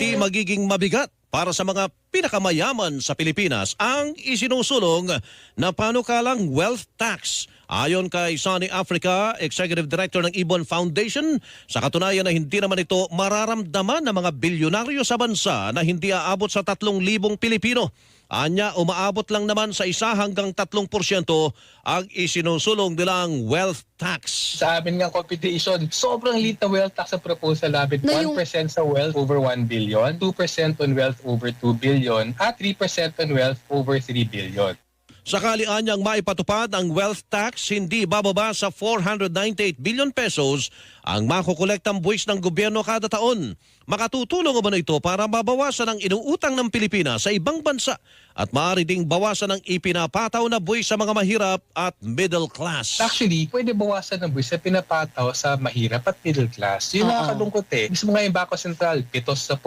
hindi magiging mabigat para sa mga pinakamayaman sa Pilipinas ang isinusulong na panukalang wealth tax. Ayon kay Sunny Africa, Executive Director ng Ibon Foundation, sa katunayan na hindi naman ito mararamdaman ng mga bilyonaryo sa bansa na hindi aabot sa 3,000 Pilipino. Anya, umaabot lang naman sa isa hanggang 3% ang isinusulong nilang wealth tax. Sa amin nga computation, sobrang liit na wealth tax sa proposal namin. Na yung- 1% sa wealth over 1 billion, 2% on wealth over 2 billion, at 3% on wealth over 3 billion. Sakali anyang maipatupad ang wealth tax, hindi bababa sa 498 billion pesos ang makukolektang buwis ng gobyerno kada taon. Makatutulong ba ito para mabawasan ang inuutang ng Pilipinas sa ibang bansa at maaari ding bawasan ang ipinapataw na buwis sa mga mahirap at middle class. Actually, pwede bawasan ng buwis sa pinapataw sa mahirap at middle class. Yun Oo. nakakalungkot eh. Mismo nga yung Bako Central, pitos sa